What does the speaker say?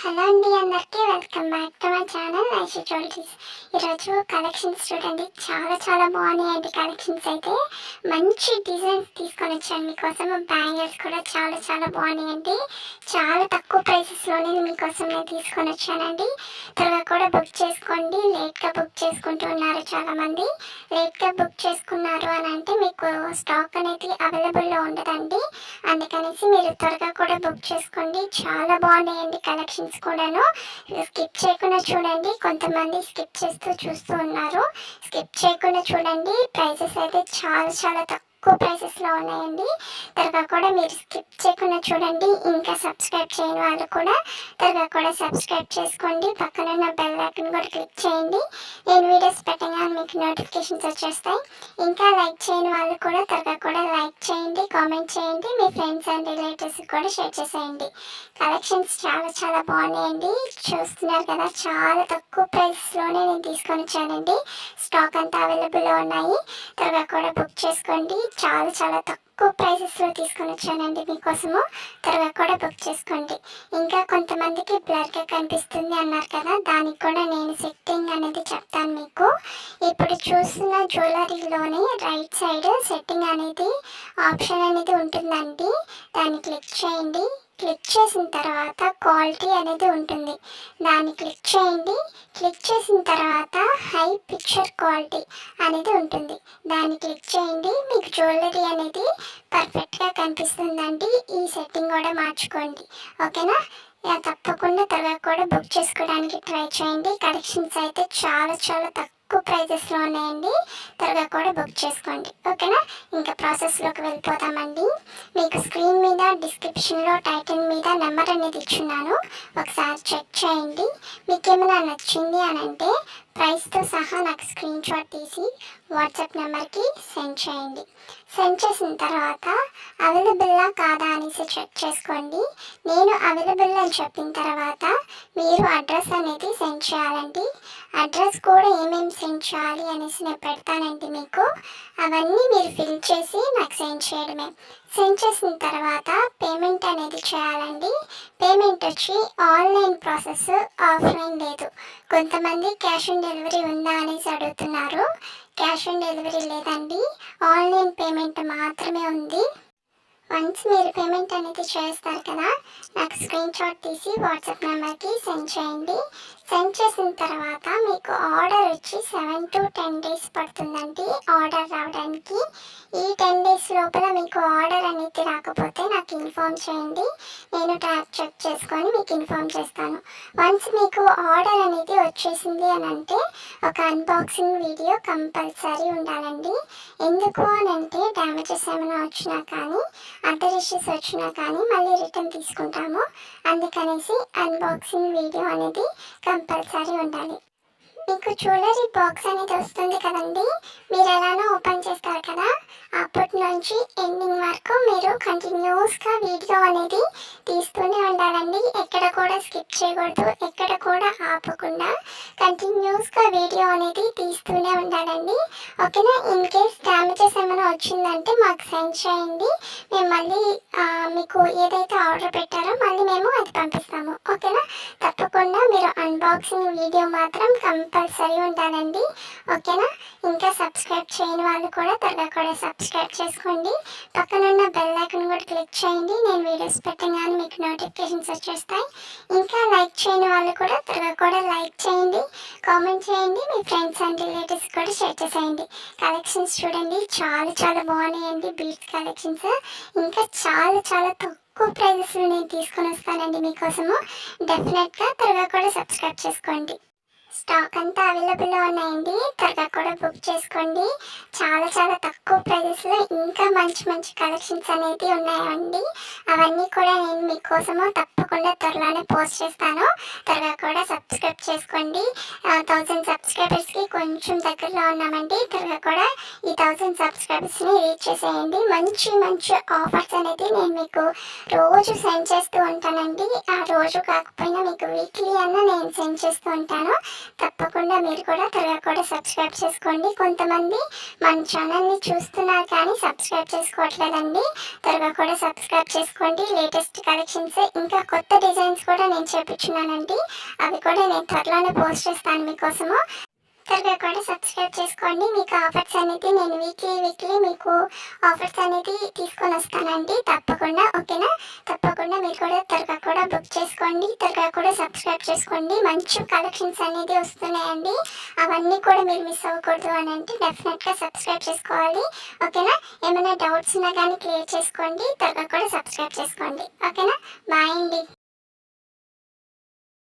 Hello అండి అందరికీ welcome back to my channel. Aishi jewelleries ఈరోజు కలెక్షన్స్ చూడండి. చాలా చాలా బాగున్నాయండి కలెక్షన్స్ అయితే. మంచి డిజైన్స్ తీసుకొని వచ్చాను మీకోసం. బ్యాంగిల్స్ కూడా చాలా చాలా బాగున్నాయండి. చాలా తక్కువ ప్రైసెస్లోనే మీకోసం నేను తీసుకొని వచ్చానండి. త్వరగా కూడా బుక్ చేసుకోండి. లేట్గా బుక్ చేసుకుంటూ ఉన్నారు చాలామంది. లేట్గా బుక్ చేసుకున్నారు అని అంటే మీకు స్టాక్ అనేది అవైలబుల్లో ఉండదండి. అందుకనేసి మీరు త్వరగా కూడా బుక్ చేసుకోండి. చాలా బాగున్నాయండి కలెక్షన్స్ కూడాను. స్కిప్ చేయకుండా చూడండి. కొంతమంది స్కిప్ చేస్తూ చూస్తూ ఉన్నారు. స్కిప్ చేయకుండా చూడండి. ప్రైజెస్ అయితే చాలా చాలా తక్కువ తక్కువ ప్రైసెస్లో ఉన్నాయండి. త్వరగా కూడా మీరు స్కిప్ చేయకుండా చూడండి. ఇంకా సబ్స్క్రైబ్ చేయని వాళ్ళు కూడా త్వరగా కూడా సబ్స్క్రైబ్ చేసుకోండి. పక్కనున్న బెల్ ఐకన్ కూడా క్లిక్ చేయండి. నేను వీడియోస్ పెట్టగానే మీకు నోటిఫికేషన్స్ వచ్చేస్తాయి. ఇంకా లైక్ చేయని వాళ్ళు కూడా త్వరగా కూడా లైక్ చేయండి కామెంట్ చేయండి. మీ ఫ్రెండ్స్ అండ్ రిలేటివ్స్ కూడా షేర్ చేసేయండి. కలెక్షన్స్ చాలా చాలా బాగున్నాయండి. చూస్తున్నారు కదా చాలా తక్కువ ప్రైస్లోనే నేను తీసుకొని వచ్చానండి. స్టాక్ అంతా అవైలబుల్లో ఉన్నాయి. త్వరగా కూడా బుక్ చేసుకోండి. చాలా చాలా తక్కువ ప్రైసెస్లో తీసుకొని వచ్చానండి మీకోసము. త్వరగా కూడా బుక్ చేసుకోండి. ఇంకా కొంతమందికి బ్లర్గా కనిపిస్తుంది అన్నారు కదా దానికి కూడా నేను సెట్టింగ్ అనేది చెప్తాను మీకు. ఇప్పుడు చూస్తున్న జ్యువెలరీలోనే రైట్ సైడ్ సెట్టింగ్ అనేది ఆప్షన్ అనేది ఉంటుందండి. దాన్ని క్లిక్ చేయండి. క్లిక్ చేసిన తర్వాత క్వాలిటీ అనేది ఉంటుంది. దాన్ని క్లిక్ చేయండి. క్లిక్ చేసిన తర్వాత హై పిక్చర్ క్వాలిటీ అనేది ఉంటుంది. దాన్ని క్లిక్ చేయండి. మీకు జ్యువెలరీ అనేది పర్ఫెక్ట్గా కనిపిస్తుందండి. ఈ సెట్టింగ్ కూడా మార్చుకోండి. ఓకేనా? తప్పకుండా త్వరగా కూడా బుక్ చేసుకోవడానికి ట్రై చేయండి. కలెక్షన్స్ అయితే చాలా చాలా తక్కువ ప్రైజెస్లో ఉన్నాయండి. త్వరగా కూడా బుక్ చేసుకోండి. ఓకేనా ఇంకా ప్రాసెస్లోకి వెళ్ళిపోతామండి మీకు స్క్రీన్ మీద డిస్క్రిప్షన్లో టైటిల్ మీద నెంబర్ అనేది ఇచ్చున్నాను. ఒకసారి చెక్ చేయండి. మీకు ఏమైనా నచ్చింది అని అంటే ప్రైస్తో సహా నాకు స్క్రీన్ షాట్ తీసి వాట్సాప్ నెంబర్కి సెండ్ చేయండి. సెండ్ చేసిన తర్వాత అవైలబుల్లా కాదా అనేసి చెక్ చేసుకోండి. నేను అవైలబుల్ అని చెప్పిన తర్వాత మీరు అడ్రస్ అనేది సెండ్ చేయాలండి. అడ్రస్ కూడా ఏమేమి సెండ్ చేయాలి అనేసి నేను పెడతానండి మీకు. అవన్నీ మీరు ఫిల్ చేసి నాకు సెండ్ చేయడమే. సెండ్ చేసిన తర్వాత పేమెంట్ అనేది చేయాలండి. పేమెంట్ వచ్చి ఆన్లైన్ ప్రాసెస్ ఆఫ్లైన్ లేదు. కొంతమంది క్యాష్ ఆన్ డెలివరీ ఉందా అనేసి అడుగుతున్నారు. క్యాష్ ఆన్ డెలివరీ లేదండి. ఆన్లైన్ పేమెంట్ మాత్రమే ఉంది. వన్స్ మీరు పేమెంట్ అనేది చేస్తారు కదా నాకు స్క్రీన్ షాట్ తీసి వాట్సాప్ నెంబర్కి సెండ్ చేయండి. సెండ్ చేసిన తర్వాత మీకు ఆర్డర్ వచ్చి సెవెన్ టు టెన్ డేస్ పడుతుందండి ఆర్డర్ రావడానికి. ఈ టెన్ డేస్ లోపల మీకు ఆర్డర్ అనేది రాకపోతే నాకు ఇన్ఫామ్ చేయండి. నేను ట్రాక్ చెక్ చేసుకొని మీకు ఇన్ఫామ్ చేస్తాను. వన్స్ మీకు ఆర్డర్ అనేది వచ్చేసింది అని అంటే ఒక అన్బాక్సింగ్ వీడియో కంపల్సరీ ఉండాలండి. ఎందుకు అని అంటే డ్యామేజెస్ ఏమైనా వచ్చినా కానీ అదర్ ఇష్యూస్ వచ్చినా కానీ మళ్ళీ రిటర్న్ తీసుకుంటాము. అందుకనేసి అన్బాక్సింగ్ వీడియో అనేది కంపల్సరీ ఉండాలి. మీకు జ్యువెలరీ బాక్స్ అనేది వస్తుంది కదండి. మీరు ఎలానో ఓపెన్ చేస్తారు కదా అప్పటి నుంచి ఎండింగ్ వరకు మీరు కంటిన్యూస్గా వీడియో అనేది తీస్తూనే ఉండాలండి. ఎక్కడ కూడా స్కిప్ చేయకూడదు ఎక్కడ కూడా ఆపకుండా కంటిన్యూస్గా వీడియో అనేది తీస్తూనే ఉండాలండి. ఓకేనా? ఇన్ కేస్ డ్యామేజెస్ ఏమైనా వచ్చిందంటే మాకు సెండ్ చేయండి. మేము మళ్ళీ మీకు ఏదైతే ఆర్డర్ పెట్టారో మళ్ళీ మేము అది పంపిస్తాము. ఓకేనా? తప్పకుండా మీరు అన్బాక్సింగ్ వీడియో మాత్రం కంపల్సరీ ఉండాలండి. ఓకేనా? ఇంకా సబ్స్క్రైబ్ చేయని వాళ్ళు కూడా త్వరగా కూడా సబ్స్క్రైబ్ చేసుకోండి. పక్కనున్న బెల్ ఐకన్ కూడా క్లిక్ చేయండి. నేను వీడియోస్ పెట్టగానే మీకు నోటిఫికేషన్స్ వచ్చేస్తాయి. ఇంకా లైక్ చేయని వాళ్ళు కూడా త్వరగా కూడా లైక్ చేయండి. కామెంట్ చేయండి. మీ ఫ్రెండ్స్ అండ్ రిలేటివ్స్ కూడా షేర్ చేసేయండి. కలెక్షన్స్ చూడండి. చాలా చాలా బాగున్నాయండి బీట్స్ కలెక్షన్స్ ఇంకా చాలా చాలా తక్కువ ప్రైజెస్లో నేను తీసుకొని వస్తానండి మీకోసము. డెఫినెట్గా త్వరగా కూడా సబ్స్క్రైబ్ చేసుకోండి. స్టాక్ అంతా అవైలబుల్లో ఉన్నాయండి. త్వరగా కూడా బుక్ చేసుకోండి. చాలా చాలా తక్కువ ప్రైజెస్లో ఇంకా మంచి మంచి కలెక్షన్స్ అనేది ఉన్నాయండి. అవన్నీ కూడా నేను మీకోసము తప్పకుండా త్వరలోనే పోస్ట్ చేస్తాను. త్వరగా కూడా సబ్స్క్రైబ్ చేసుకోండి. థౌజండ్ సబ్స్క్రైబర్స్కి కొంచెం దగ్గరలో ఉన్నామండి. త్వరగా కూడా ఈ థౌజండ్ సబ్స్క్రైబర్స్ని రీచ్ చేసేయండి. మంచి మంచి ఆఫర్స్ అనేది నేను మీకు రోజు సెండ్ చేస్తూ ఉంటానండి. ఆ రోజు కాకపోయినా మీకు వీక్లీ అన్న నేను సెండ్ చేస్తూ ఉంటాను. తప్పకుండా మీరు కూడా త్వరగా కూడా సబ్స్క్రైబ్ చేసుకోండి. కొంతమంది మన ఛానల్ని చూస్తున్నారు కానీ సబ్స్క్రైబ్ చేసుకోవట్లేదండి. త్వరగా కూడా సబ్స్క్రైబ్ చేసుకోండి. లేటెస్ట్ కలెక్షన్స్ ఇంకా కొత్త డిజైన్స్ కూడా నేను చేపించున్నానండి. అవి కూడా నేను త్వరలోనే పోస్ట్ చేస్తాను మీకోసము. త్వరగా కూడా సబ్స్క్రైబ్ చేసుకోండి. మీకు ఆఫర్స్ అనేది నేను వీక్లీ వీక్లీ మీకు ఆఫర్స్ అనేది తీసుకొని వస్తానండి. తప్ప సబ్స్క్రైబ్ చేసుకోండి. మంచి కలెక్షన్స్ అనేది వస్తున్నాయండి. అవన్నీ కూడా మీరు మిస్ అవ్వకూడదు అని అంటే డెఫినెట్గా సబ్స్క్రైబ్ చేసుకోవాలి. ఓకేనా? ఏమైనా డౌట్స్ ఉన్నా కానీ క్లియర్ చేసుకోండి. త్వరగా కూడా సబ్స్క్రైబ్ చేసుకోండి. ఓకేనా? బాయ్ అండి.